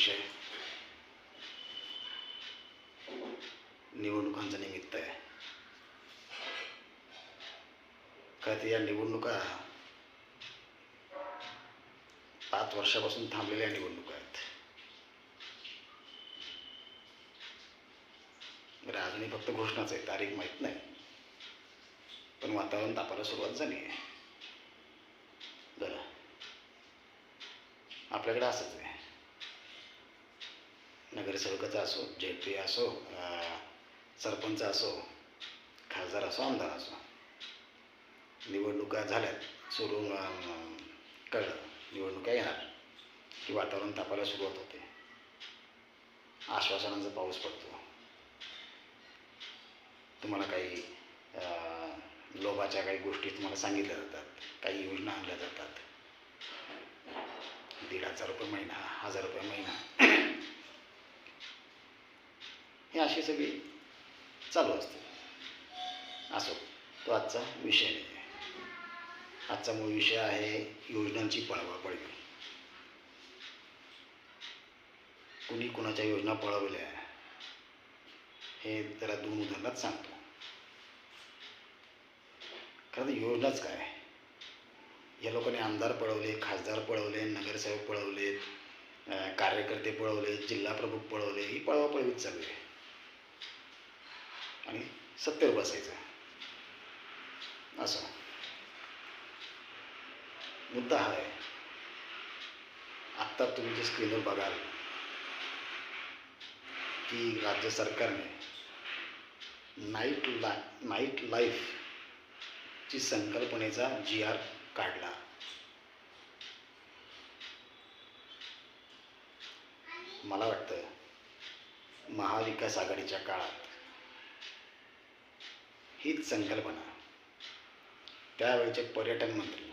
विषय. निवडणुकांचं निमित्त आहे. का ते या निवडणुका पाच वर्षापासून थांबलेल्या निवडणुका आहेत. बरं अजूनही फक्त घोषणाच आहे तारीख माहीत नाही. पण वातावरण तापायला सुरुवात झाली आहे. बरं आपल्याकडे असंच आहे. नगरसेवकाचा असो जे पी असो सरपंच असो खासदार असो आमदार असो. निवडणुका झाल्यात सोडून कळलं निवडणुका येणार. की वातावरण तापायला सुरुवात होते. आश्वासनांचा पाऊस पडतो. तुम्हाला काही लोभाच्या काही गोष्टी तुम्हाला सांगितल्या जातात काही योजना आणल्या जातात. दीड हजार रुपये महिना हजार रुपये महिना. अशी सगळी चालू असते. असो तो आजचा विषय नाही. आहे आजचा मूळ विषय आहे योजनांची पळवापळवी कुणी कुणाच्या योजना पळवल्या हे जरा दोन उदाहरणात सांगतो. खरं तर योजनाच काय? या लोकांनी आमदार पळवले खासदार पळवले नगरसेवक पळवले कार्यकर्ते पळवले जिल्हा प्रमुख पळवले ही पळवापळवीच चालू आहे. आणि सत्तेवर बसायचं. असं. मुद्दा हा आहे. आत्ता तुम्ही जे स्क्रीनवर बघाल की राज्य सरकारने नाईट ला नाईट लाईफची संकल्पनेचा जी आर काढला. मला वाटतं महाविकास आघाडीच्या काळात हीच संकल्पना. त्यावेळचे पर्यटन मंत्री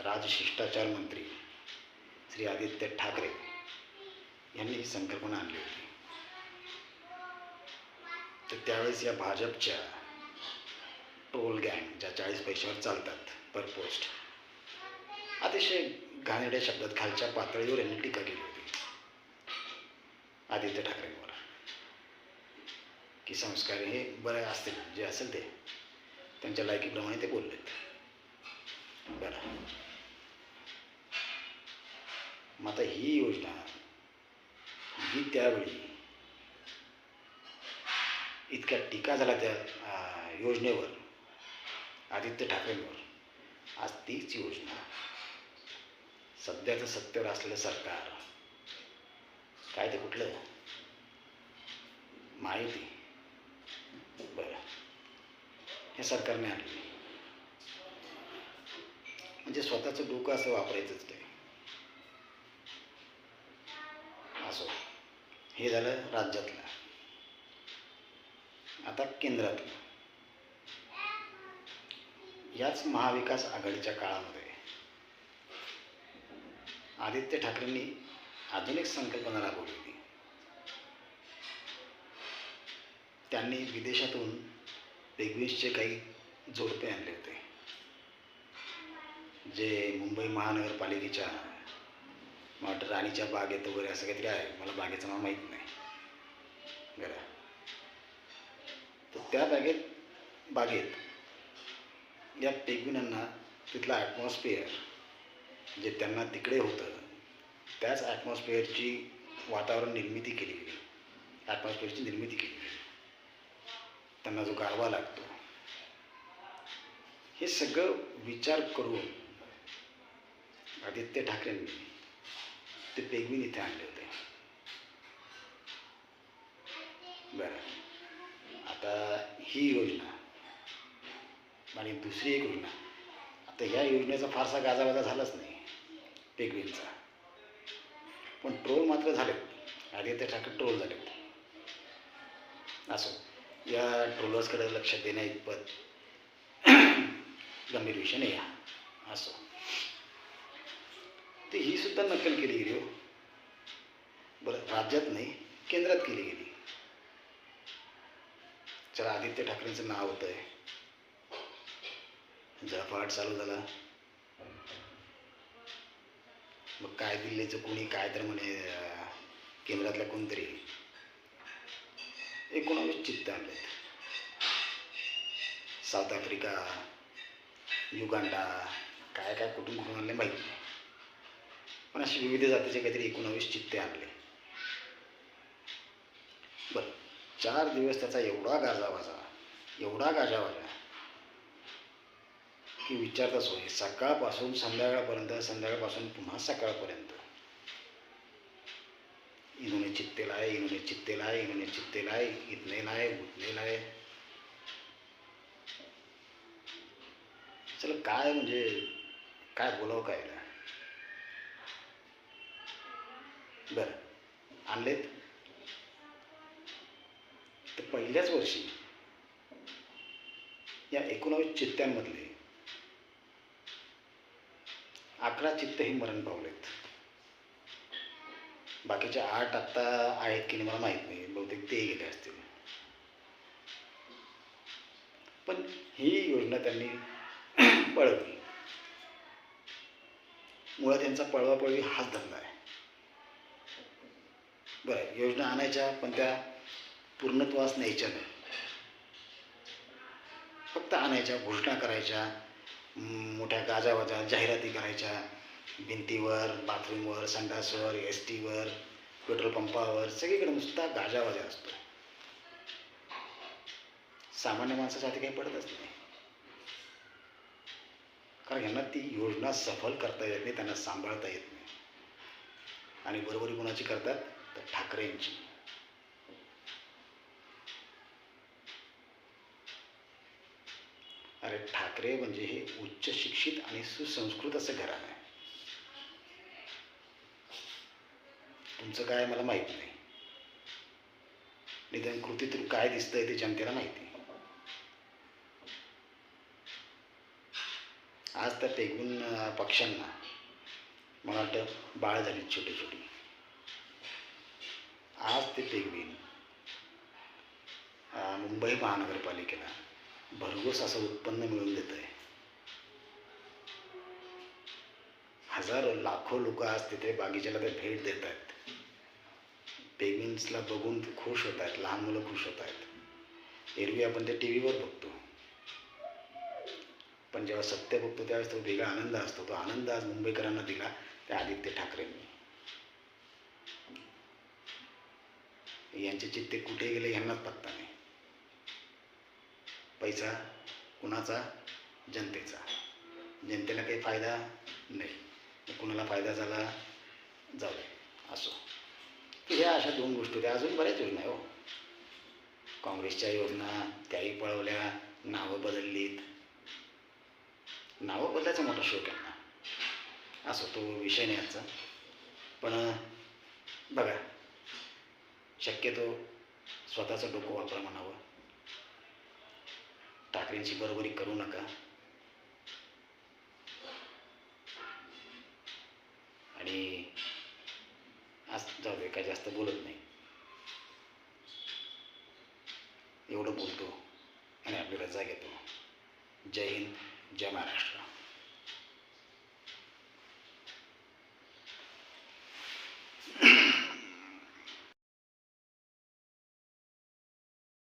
राजशिष्टाचार मंत्री श्री आदित्य ठाकरे यांनी ही संकल्पना आणली होती. तर त्यावेळेस या भाजपच्या टोल गँग ज्या चाळीस पैशावर चालतात पर पोस्ट अतिशय घाणेरड्या शब्दात खालच्या पातळीवर यांनी टीका केली होती. आदित्य ठाकरेंवर. की संस्कार हे बरे असतील जे असेल ते. त्यांच्या लायकीप्रमाणे ते बोललेत. बरं. मग आता ही योजना ही त्यावेळी इतक्या टीका झाला त्या योजनेवर आदित्य ठाकरेंवर. आज तीच योजना. सध्याचं सत्तेवर असलेलं सरकार. काय ते कुठलं? माहिती. बरं. हे सरकारने आणलं. म्हणजे स्वतःचं डोकं असं वापरायचंच ते असो. हे झालं राज्यातलं. आता केंद्रातलं. याच महाविकास आघाडीच्या काळामध्ये आदित्य ठाकरेंनी आधुनिक संकल्पना राबवली होती. त्यांनी विदेशातून पेग्विन्सचे काही जोडपे आणले होते. जे मुंबई महानगरपालिकेच्या मला वाटतं राणीच्या बागेत वगैरे असं काहीतरी आहे. मला बागेचं नाव माहीत नाही. बरं. तर त्या बागेत बागेत या पेग्विनांना तिथलं ॲटमॉस्फिअर जे त्यांना तिकडे होतं त्याच ॲटमॉस्फिअरची वातावरण निर्मिती केली गेली. ॲटमॉस्फिअरची निर्मिती केली गेली. त्यांना जो गारवा लागतो. हे सगळं विचार करून आदित्य ठाकरेंनी ते पेगवीन इथे आणले होते. बरं. आता ही योजना आणि दुसरी एक योजना. आता ह्या योजनेचा फारसा गाजावाजा झालाच नाही पेगवीनचा. पण ट्रोल मात्र झालेत. आदित्य ठाकरे ट्रोल झालेत. असो. या ट्रोलर्सकडे लक्ष देण्या इतपत गंभीर विषय नाही हा. असो. ते ही सुद्धा नक्कल केली गेली हो. बरं राज्यात नाही केंद्रात केली गेली. चला आदित्य ठाकरेंचं नाव होतं आहे जळफाट चालू झाला. मग काय दिल्लीचं कोणी काय तर म्हणे केंद्रातल्या कोणतरी. एकोणावीस चित्ते आणलेत साऊथ आफ्रिका युगांडा काय काय कुठून कुठून आणले माहीत नाही. पण असे विविध जातीचे काहीतरी एकोणावीस चित्ते आणले. बरं चार दिवस त्याचा एवढा गाजावाजा एवढा गाजावाजा की विचारताच होय सकाळपासून संध्याकाळपर्यंत संध्याकाळपासून पुन्हा सकाळपर्यंत. इन्होंने चित्ते लाए इन्होंने चित्ते लाए इन्होंने चित्ते लाए इतने लाए उतने लाए। चला काय म्हणजे काय बोलावं काय याला? बरं आणलेत? तर पहिल्याच वर्षी या एकोणावीस चित्त्यांमधले अकरा चित्त हे मरण पावलेत. बाकीचे आठ आत्ता आहेत की नाही मला माहीत नाही. बहुतेक ते गेले असतील. पण ही योजना त्यांनी पळवली. मुळात त्यांचा पळवापळवी हाच धंदा आहे. बरं योजना आणायच्या पण त्या पूर्णत्वास न्यायच्या नाही. फक्त आणायच्या घोषणा करायच्या मोठ्या गाजावाजा जाहिराती करायच्या भिंतीवर बाथरूमवर संडासवर एस टीवर पेट्रोल पंपावर सगळीकडे नुसता गाजावाजा असतो. सामान्य माणसासाठी काही पडतच नाही. कारण यांना ती योजना सफल करता येत नाही त्यांना सांभाळता येत नाही. आणि बरोबरी कोणाची करतात? तर ठाकरेंची. अरे ठाकरे म्हणजे हे उच्च शिक्षित आणि सुसंस्कृत असं घराणं आहे. तुमचं काय मला माहीत नाही. निदान कृतीतून काय दिसतंय ते जनतेला माहिती. आज त्या पेगून पक्ष्यांना मला वाटतं बाळ झाली छोटी छोटी. आज ते पेगवीन मुंबई महानगरपालिकेला भरघोस असं उत्पन्न मिळवून देत आहे हजारो लाखो लोक आज तिथे बागीच्याला ते भेट देत आहेत पेगविन्सला बघून ते खुश होत आहेत लहान मुलं खुश होत आहेत. एरवी आपण ते टी व्हीवर बघतो. पण जेव्हा सत्य बघतो त्यावेळेस तो वेगळा आनंद असतो. तो आनंद आज मुंबईकरांना दिला त्या आदित्य ठाकरेंनी. यांचे चित्ते कुठे गेले यांनाच पत्ता नाही. पैसा कुणाचा? जनतेचा. जनतेला काही फायदा नाही. कुणाला फायदा झाला? जाऊ दे. असो. की ह्या अशा दोन गोष्टी होत्या. अजून बऱ्याच योजना आहे हो. काँग्रेसच्या योजना त्याही पळवल्या नावं बदललीत. नावं बदलायचा मोठा शोक आहे ना तो विषय नाही याचा पण बघा शक्यतो स्वतःचं डोकं वापरा म्हणावं. ठाकरेंची बरोबरी करू नका. आणि काय जास्त बोलत नाही. एवढं बोलतो आणि आपली रजा घेतो जय हिंद जय महाराष्ट्र.